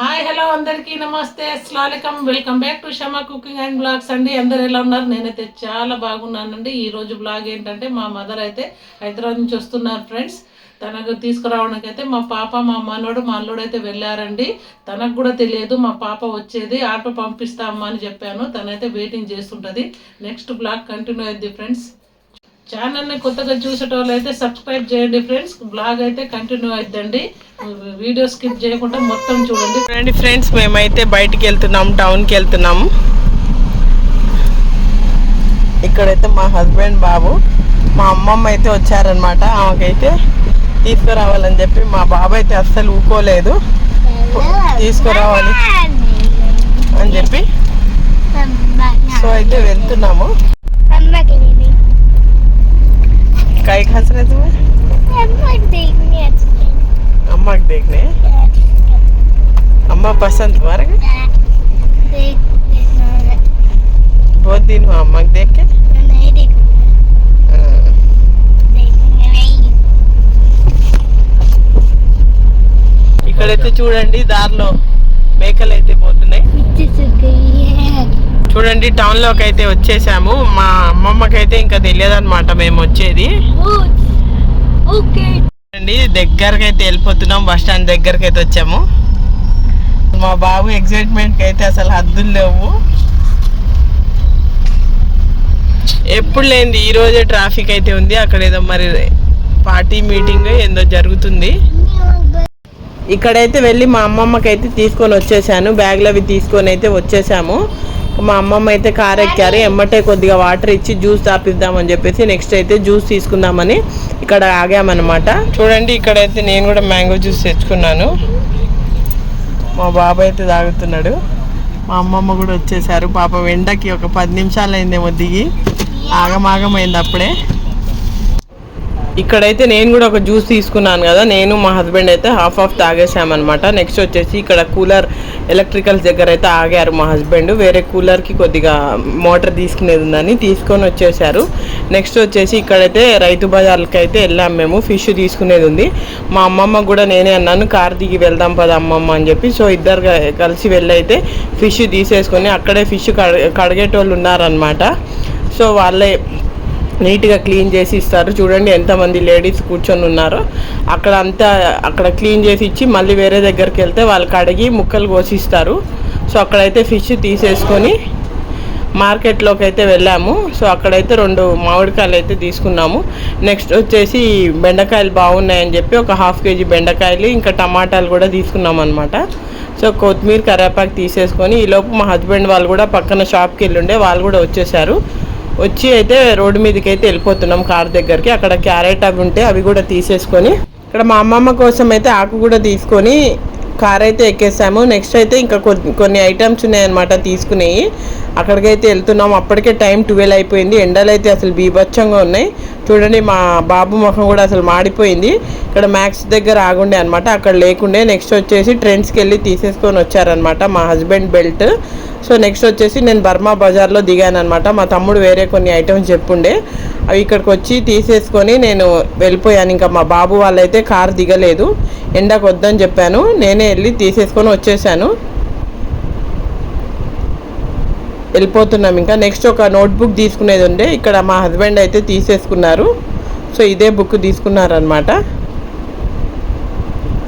Hi hello అందరికీ నమస్తే అస్సలాలికం welcome back to Shama cooking and vlogs అండి. అందరు ఎలా ఉన్నారు? నేనైతే చాలా బాగున్నానండి. ఈ రోజు బ్లాగ్ ఏంటంటే మా మదర్ అయితే హైదరాబాద్ నుంచి వస్తున్నారు ఫ్రెండ్స్. తనకు తీసుకురావడానికి అయితే మా పాప మా మనోడు మా అల్లుడు అయితే వెళ్ళారండి. తనకు కూడా తెలియదు మా పాప వచ్చేది ఆటో పంపిస్తామా అని చెప్పాను. తనైతే వెయిటింగ్ చేస్తుంటుంది. నెక్స్ట్ బ్లాగ్ కంటిన్యూ అయింది ఫ్రెండ్స్. ఛానల్ని కొత్తగా చూసేటోళ్ళు అయితే సబ్స్క్రైబ్ చేయండి ఫ్రెండ్స్. బ్లాగ్ అయితే కంటిన్యూ అవుతుందండి వీడియో స్కిప్ చేయకుండా మొత్తం చూడండి. చూడండి ఫ్రెండ్స్ మేమైతే బయటికి వెళ్తున్నాం టౌన్కి వెళ్తున్నాం. ఇక్కడైతే మా హస్బెండ్ బాబు మా అమ్మమ్మ అయితే వచ్చారనమాట ఆమెకైతే తీసుకురావాలని చెప్పి మా బాబు అయితే అస్సలు ఊకోలేదు. తీసుకురావాలి అని చెప్పి సో అయితే వెళ్తున్నాము. కై హసరత్ అమ్మకి देखने अम्मा पसंद तुम्हारे बहुत दिन हुआ अम्मा को देख के हाँ। ఇక్కడైతే చూడండి దారిలో మేకలు అయితే పోతున్నాయి చూడండి టౌన్ లోకి అయితే వచ్చేసాము మా అమ్మమ్మకి అయితే ఇంకా తెలియదు అనమాట మేము వచ్చేది అండి దగ్గరకి అయితే వెళ్ళిపోతున్నాం బస్ స్టాండ్ దగ్గరకి అయితే వచ్చాము. మా బాబు ఎగ్జైట్మెంట్కి అయితే అసలు హద్దులు లేవు. ఎప్పుడు లేనిది ఈరోజే ట్రాఫిక్ అయితే ఉంది. అక్కడ ఏదో మరి పార్టీ మీటింగ్ ఏందో జరుగుతుంది. ఇక్కడైతే వెళ్ళి మా అమ్మమ్మకి అయితే తీసుకొని వచ్చేసాను. బ్యాగ్లు అవి తీసుకొని అయితే వచ్చేసాము. మా అమ్మమ్మ అయితే కార్ ఎక్కారు ఎమ్మటే కొద్దిగా వాటర్ ఇచ్చి జ్యూస్ తాపిద్దామని చెప్పేసి నెక్స్ట్ అయితే జ్యూస్ తీసుకుందామని ఇక్కడ ఆగామన్నమాట. చూడండి ఇక్కడైతే నేను కూడా మ్యాంగో జ్యూస్ తెచ్చుకున్నాను. మా బాబాయ్ అయితే తాగుతున్నాడు. మా అమ్మమ్మ కూడా వచ్చేసారు. పాపం ఎండకి ఒక పది నిమిషాలు అయిందేమో దిగి ఆగమాగమైంది అప్పుడే. ఇక్కడైతే నేను కూడా ఒక జ్యూస్ తీసుకున్నాను కదా నేను మా హస్బెండ్ అయితే హాఫ్ హాఫ్ తాగేసామన్నమాట నెక్స్ట్ వచ్చేసి ఇక్కడ కూలర్ ఎలక్ట్రికల్స్ దగ్గర అయితే ఆగారు మా హస్బెండ్. వేరే కూలర్కి కొద్దిగా మోటార్ తీసుకునేది ఉందని తీసుకొని వచ్చేసారు నెక్స్ట్ వచ్చేసి ఇక్కడైతే రైతు బజార్లకి అయితే వెళ్ళాం మేము ఫిష్ తీసుకునేది ఉంది. మా అమ్మమ్మ కూడా నేనే అన్నాను కార్ దిగి వెళ్దాం పద అమ్మమ్మ అని చెప్పి. సో ఇద్దరు కలిసి వెళ్ళైతే ఫిష్ తీసేసుకొని అక్కడే ఫిష్ కడ కడిగేటోళ్ళు ఉన్నారనమాట సో వాళ్ళే నీట్గా క్లీన్ చేసి ఇస్తారు. చూడండి ఎంతమంది లేడీస్ కూర్చొని ఉన్నారో. అక్కడ అంతా అక్కడ క్లీన్ చేసి ఇచ్చి మళ్ళీ వేరే దగ్గరికి వెళ్తే వాళ్ళు కడిగి ముక్కలు కోసిస్తారు. సో అక్కడైతే ఫిష్ తీసేసుకొని మార్కెట్లోకి అయితే వెళ్ళాము. సో అక్కడైతే రెండు మామిడికాయలు అయితే తీసుకున్నాము. నెక్స్ట్ వచ్చేసి బెండకాయలు బాగున్నాయని చెప్పి ఒక హాఫ్ కేజీ బెండకాయలు ఇంకా టమాటాలు కూడా తీసుకున్నాం అనమాట సో కొత్తిమీర కరేపాకు తీసేసుకొని ఈలోపు మా హస్బెండ్ వాళ్ళు కూడా పక్కన షాప్కి వెళ్ళుండే వాళ్ళు కూడా వచ్చేసారు. వచ్చి అయితే రోడ్డు మీదకి అయితే వెళ్ళిపోతున్నాం కార్ దగ్గరికి. అక్కడ క్యారెట్ అవి ఉంటే అవి కూడా తీసేసుకొని ఇక్కడ మా అమ్మమ్మ కోసం అయితే ఆకు కూడా తీసుకొని కార్ అయితే ఎక్కేసాము. నెక్స్ట్ అయితే ఇంకా కొన్ని కొన్ని ఐటమ్స్ ఉన్నాయన్నమాట తీసుకునేవి అక్కడికైతే వెళ్తున్నాం. అప్పటికే టైం ట్వెల్వ్ అయిపోయింది. ఎండలు అయితే అసలు బీభత్సంగా ఉన్నాయి. చూడండి మా బాబు ముఖం కూడా అసలు మాడిపోయింది. ఇక్కడ మ్యాక్స్ దగ్గర ఆగుండే అనమాట అక్కడ లేకుండే. నెక్స్ట్ వచ్చేసి ట్రెండ్స్కి వెళ్ళి తీసేసుకొని వచ్చారనమాట మా హస్బెండ్ బెల్ట్. సో నెక్స్ట్ వచ్చేసి నేను బర్మా బజార్లో దిగాను అనమాట మా తమ్ముడు వేరే కొన్ని ఐటమ్స్ చెప్పుండే. అవి ఇక్కడికి వచ్చి తీసేసుకొని నేను వెళ్ళిపోయాను. ఇంకా మా బాబు వాళ్ళైతే కార్ దిగలేదు. ఎండకు వద్దని చెప్పాను. నేనే వెళ్ళి తీసేసుకొని వచ్చేసాను. వెళ్ళిపోతున్నాం. ఇంకా నెక్స్ట్ ఒక నోట్బుక్ తీసుకునేది ఉండే. ఇక్కడ మా హస్బెండ్ అయితే తీసేసుకున్నారు. సో ఇదే బుక్ తీసుకున్నారనమాట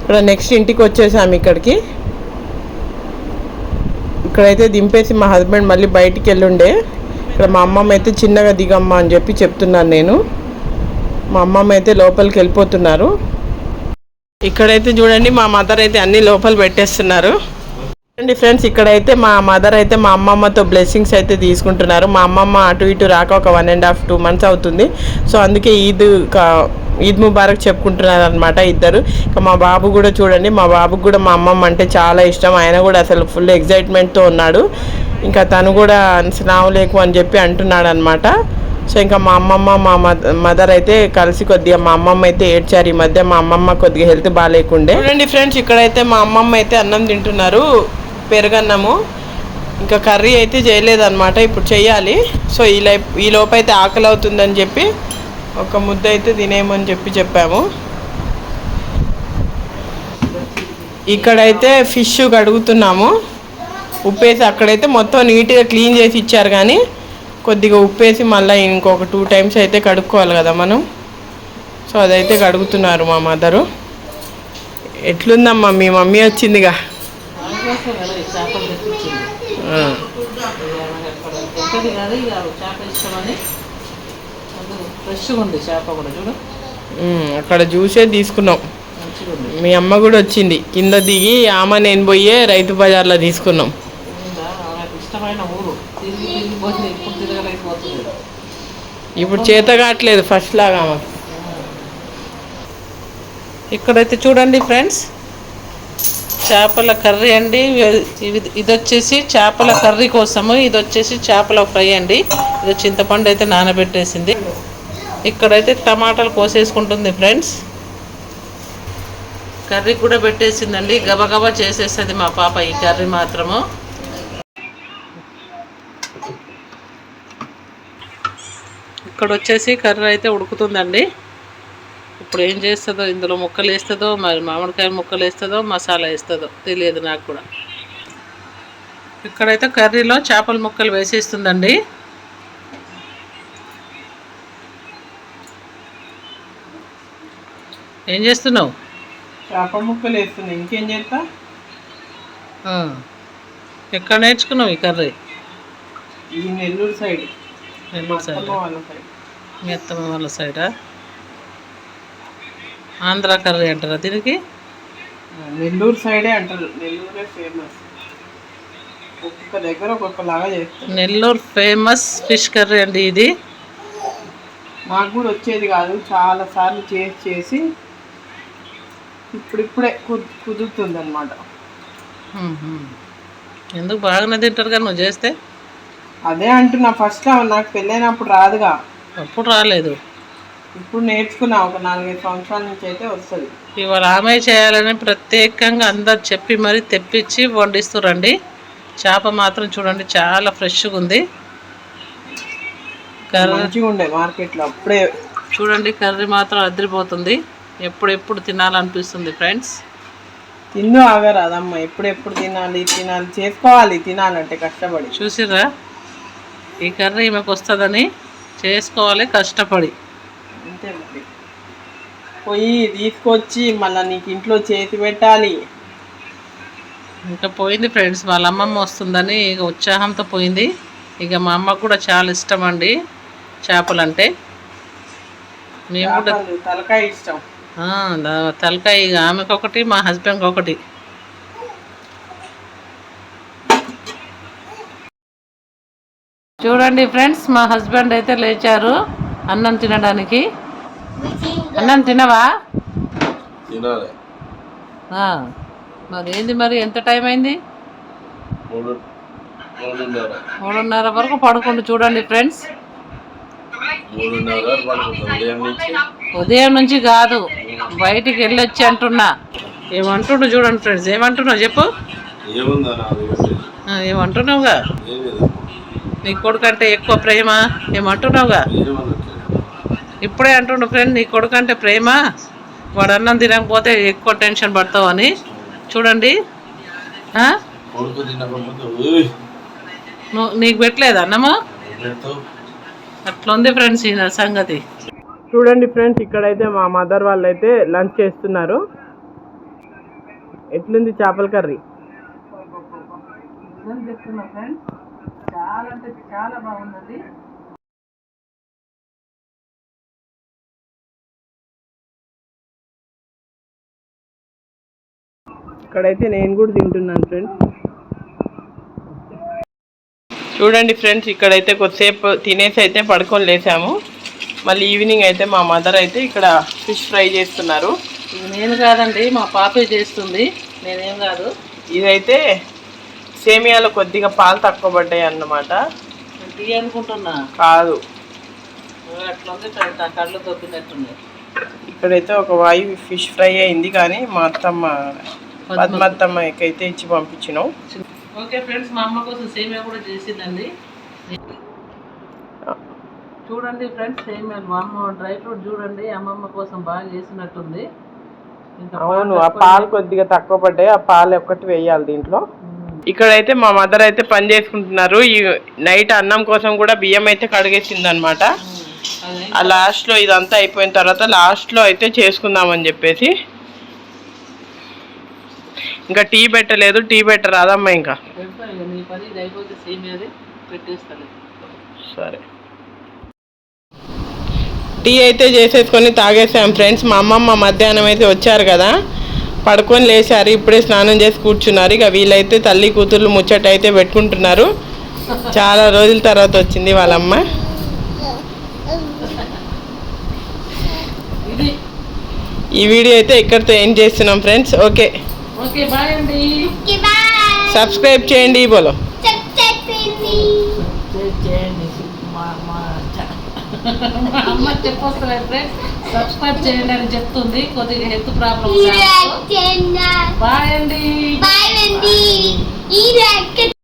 ఇక్కడ నెక్స్ట్ ఇంటికి వచ్చేసాము ఇక్కడికి. ఇక్కడైతే దింపేసి మా హస్బెండ్ మళ్ళీ బయటికి వెళ్ళుండే. ఇక్కడ మా అమ్మమ్మ అయితే చిన్నగా దిగమ్మ అని చెప్పి చెప్తున్నాను నేను. మా అమ్మమ్మ అయితే లోపలికి వెళ్ళిపోతున్నారు. ఇక్కడైతే చూడండి మా మదర్ అయితే అన్ని లోపల పెట్టేస్తున్నారు. అండి ఫ్రెండ్స్ ఇక్కడైతే మా మదర్ అయితే మా అమ్మమ్మతో బ్లెస్సింగ్స్ అయితే తీసుకుంటున్నారు. మా అమ్మమ్మ అటు ఇటు రాక ఒక one and half two months అవుతుంది. సో అందుకే ఈద్ ఈద్ ముబారక్ చెప్పుకుంటున్నారు అనమాట ఇద్దరు. ఇక మా బాబు కూడా చూడండి మా బాబుకు కూడా మా అమ్మమ్మ అంటే చాలా ఇష్టం. ఆయన కూడా అసలు ఫుల్ ఎగ్జైట్మెంట్తో ఉన్నాడు. ఇంకా తను కూడా స్నావలేకు అని చెప్పి అంటున్నాడు అనమాట సో ఇంకా మా అమ్మమ్మ మా మదర్ అయితే కలిసి కొద్దిగా మా అమ్మమ్మ అయితే ఏడ్చారు ఈ మధ్య. మా అమ్మమ్మ కొద్దిగా హెల్త్ బాగాలేకుండే చూడండి ఫ్రెండ్స్ ఇక్కడైతే మా అమ్మమ్మ అయితే అన్నం తింటున్నారు. పెరుగన్నము. ఇంకా కర్రీ అయితే చేయలేదన్నమాట ఇప్పుడు చేయాలి. సో ఈ లై ఈ లోపైతే అయితే ఆకలి అవుతుందని చెప్పి ఒక ముద్ద అయితే తినేమని చెప్పి చెప్పాము. ఇక్కడైతే ఫిష్ కడుగుతున్నాము. ఉప్పేసి అక్కడైతే మొత్తం నీట్గా క్లీన్ చేసి ఇచ్చారు కానీ కొద్దిగా ఉప్పేసి మళ్ళీ ఇంకొక టూ టైమ్స్ అయితే కడుక్కోవాలి కదా మనం. సో అదైతే కడుగుతున్నారు మా మదరు. ఎట్లుందమ్మా మీ మమ్మీ వచ్చిందిగా? చేపలు తెప్పించింది ఉంటుంది కదా ఇక చేప ఇష్టమని ఫ్రెష్గా ఉంది చేప కూడా చూడు అక్కడ చూసే తీసుకున్నాం. మీ అమ్మ కూడా వచ్చింది. కింద దిగి ఆమె నేను పోయే రైతు బజార్లో తీసుకున్నాం. ఇష్టమైన ఊరు తిరిగి తిరిగిపోతుంది ఇప్పుడు తిరగలేకపోతుంది ఇప్పుడు చేత కావట్లేదు ఫస్ట్ లాగా ఇక్కడైతే చూడండి ఫ్రెండ్స్ చేపల కర్రీ అండి. ఇది ఇది వచ్చేసి చేపల కర్రీ కోసము. ఇది వచ్చేసి చేపల ఫ్రై అండి. ఇది చింతపండు అయితే నానబెట్టేసింది. ఇక్కడైతే టమాటాలు కోసేసుకుంటుంది ఫ్రెండ్స్. కర్రీ కూడా పెట్టేసిందండి. గబగబా చేసేస్తుంది మా పాప ఈ కర్రీ మాత్రము. ఇక్కడ వచ్చేసి కర్రీ అయితే ఉడుకుతుందండి. ఇప్పుడు ఏం చేస్తుందో ఇందులో ముక్కలు వేస్తుందో మరి మామిడికాయ ముక్కలు వేస్తుందో మసాలా వేస్తుందో తెలియదు నాకు కూడా. ఇక్కడైతే కర్రీలో చేపల ముక్కలు వేసేస్తుందండి. ఏం చేస్తున్నావు? చేప ముక్కలు వేస్తుంది. ఇంకేం చేస్తా. ఎక్కడ నేర్చుకున్నావు ఈ కర్రీ? ఈ నెల్లూరు సైడ్. నెల్లూరు సైడ్. మీ అత్తమ్మ వాళ్ళ సైడా? ఆంధ్ర కర్రీ అంటారా దీనికి? నెల్లూరు సైడే అంటారు. నెల్లూరే ఫేమస్ ఒక్కొక్క దగ్గర ఒక్కొక్కలాగా చేస్తారు. నెల్లూరు ఫేమస్ ఫిష్ కర్రీ అండి ఇది. నాకు కూడా వచ్చేది కాదు. చాలా సార్లు చేసి చేసి ఇప్పుడిప్పుడే కుదు కుదురుతుంది అనమాట. ఎందుకు బాగానే తింటారు కానీ నువ్వు చేస్తే? అదే అంటున్నా. ఫస్ట్ నాకు పెళ్ళైనప్పుడు రాదుగా. అప్పుడు రాలేదు. ఇప్పుడు నేర్చుకున్నా ఒక నాలుగైదు సంవత్సరాల నుంచి అయితే వస్తుంది. ఇవాళ ఆమె చేయాలని ప్రత్యేకంగా అందరు చెప్పి మరీ తెప్పించి వండిస్తురండి చేప మాత్రం చూడండి చాలా ఫ్రెష్గా ఉంది. కర్రీ ఉండే మార్కెట్లో అప్పుడే చూడండి కర్రీ మాత్రం అదిరిపోతుంది. ఎప్పుడెప్పుడు తినాలనిపిస్తుంది ఫ్రెండ్స్? తిందు ఆగరాదమ్మ ఎప్పుడెప్పుడు తినాలి తినాలి చేసుకోవాలి తినాలంటే కష్టపడి. చూసిర్రా? ఈ కర్రీ ఈమెకు వస్తుందని చేసుకోవాలి కష్టపడి. అంతే మరి. పోయి తీసుకొచ్చి మళ్ళీ నీకు ఇంట్లో చేసి పెట్టాలి. ఇంకా పోయింది ఫ్రెండ్స్ వాళ్ళ అమ్మమ్మ వస్తుందని ఇక ఉత్సాహంతో పోయింది. ఇక మా అమ్మకు కూడా చాలా ఇష్టం అండి చేపలు అంటే మేము కూడా తలకాయ ఇష్టం. తలకాయ ఇక ఆమెకు ఒకటి మా హస్బెండ్కి ఒకటి. చూడండి ఫ్రెండ్స్ మా హస్బెండ్ అయితే లేచారు. అన్నం తినడానికి? అన్నం తినవా? తినాలి. మరి ఏంది మరి? ఎంత టైం అయింది? మూడు మూడున్నర. వరకు పడుకోండి చూడండి ఫ్రెండ్స్. ఉదయం నుంచి? కాదు బయటికి వెళ్ళొచ్చి అంటున్నా. ఏమంటుండు చూడండి ఫ్రెండ్స్. ఏమంటున్నావు చెప్పు. ఏమంటున్నావుగా? నీ కొడుకంటే ఎక్కువ ప్రేమ. ఏమంటున్నావుగా? ఇప్పుడే అంటుండు ఫ్రెండ్ నీ కొడుకంటే ప్రేమ? వాడు అన్నం తినకపోతే ఎక్కువ టెన్షన్ పడతావు అని. చూడండి? కొడుకు తినకపోతే "ఉయ్, నువ్వు నీకు పెట్టలేదు అన్నము? అట్లుంది ఫ్రెండ్స్ ఈ సంగతి. చూడండి ఫ్రెండ్స్ ఇక్కడైతే మా మదర్ వాళ్ళు అయితే లంచ్ చేస్తున్నారు. ఎట్లుంది చేపల కర్రీ? చెప్తున్నా ఫ్రెండ్స్. చాలా అంటే చాలా బాగుందండి. ఇక్కడైతే నేను కూడా తింటున్నాను ఫ్రెండ్స్. చూడండి ఫ్రెండ్స్ ఇక్కడైతే కొద్దిసేపు తినేసి అయితే పడుకొని లేసాము మళ్ళీ ఈవినింగ్ అయితే మా మదర్ అయితే ఇక్కడ ఫిష్ ఫ్రై చేస్తున్నారు. నేను కాదండి మా పాపే చేస్తుంది. నేనేం కాదు. ఇదైతే సేమియాలో కొద్దిగా పాలు తక్కువ పడ్డాయి అన్నమాట. టీ అనుకుంటున్నా. కాదు. అట్లుంది కళ్ళు దొబ్బినట్టున్నాయి ఇక్కడైతే ఒక వాయు ఫిష్ ఫ్రై అయింది కానీ మా అత్తమ్మ పద్మత్తమ్మకి అయితే ఇచ్చి పంపించినాం. ఓకే ఫ్రెండ్స్ మా అమ్మ కోసం సేమియా కూడా చేసిందండి. చూడండి ఫ్రెండ్స్ సేమియా మా అమ్మ డ్రై ఫ్రూట్ చూడండి అమ్మమ్మ కోసం బాగా చేసినట్టుంది. అవును ఆ పాలు కొద్దిగా తక్కువ పడ్డాయి ఆ పాలు ఒక్కటి వేయాలి దీంట్లో. ఇక్కడైతే మా మదర్ అయితే పని చేసుకుంటున్నారు. ఈ నైట్ అన్నం కోసం కూడా బియ్యం అయితే కడిగేసింది అనమాట ఆ లాస్ట్లో ఇదంతా అయిపోయిన తర్వాత లాస్ట్లో అయితే చేసుకుందామని చెప్పేసి ఇంకా టీ పెట్టలేదు టీ పెట్టరాదమ్మా ఇంకా. సరే. టీ అయితే చేసేసుకొని తాగేసాం ఫ్రెండ్స్. మా అమ్మమ్మ మధ్యాహ్నం అయితే వచ్చారు కదా. పడుకొని లేచారు ఇప్పుడే స్నానం చేసి కూర్చున్నారు. ఇక వీళ్ళైతే తల్లి కూతుర్లు ముచ్చట అయితే పెట్టుకుంటున్నారు. చాలా రోజుల తర్వాత వచ్చింది వాళ్ళమ్మ. ఈ వీడియో అయితే ఇక్కడితో ఏం చేస్తున్నాం ఫ్రెండ్స్. ఓకే. ఓకే బాయ్ అండి సబ్స్క్రైబ్ చేయండి బోలో చే- చేయండి మా మా చ- మా అమ్మ చెప్పొస్తుంది ఫ్రెండ్స్ సబ్స్క్రైబ్ చేయండి అని చెప్తుంది. కొద్దిగా హెల్త్ ప్రాబ్లమ్ బాయ్ అండి Bye, Wendy.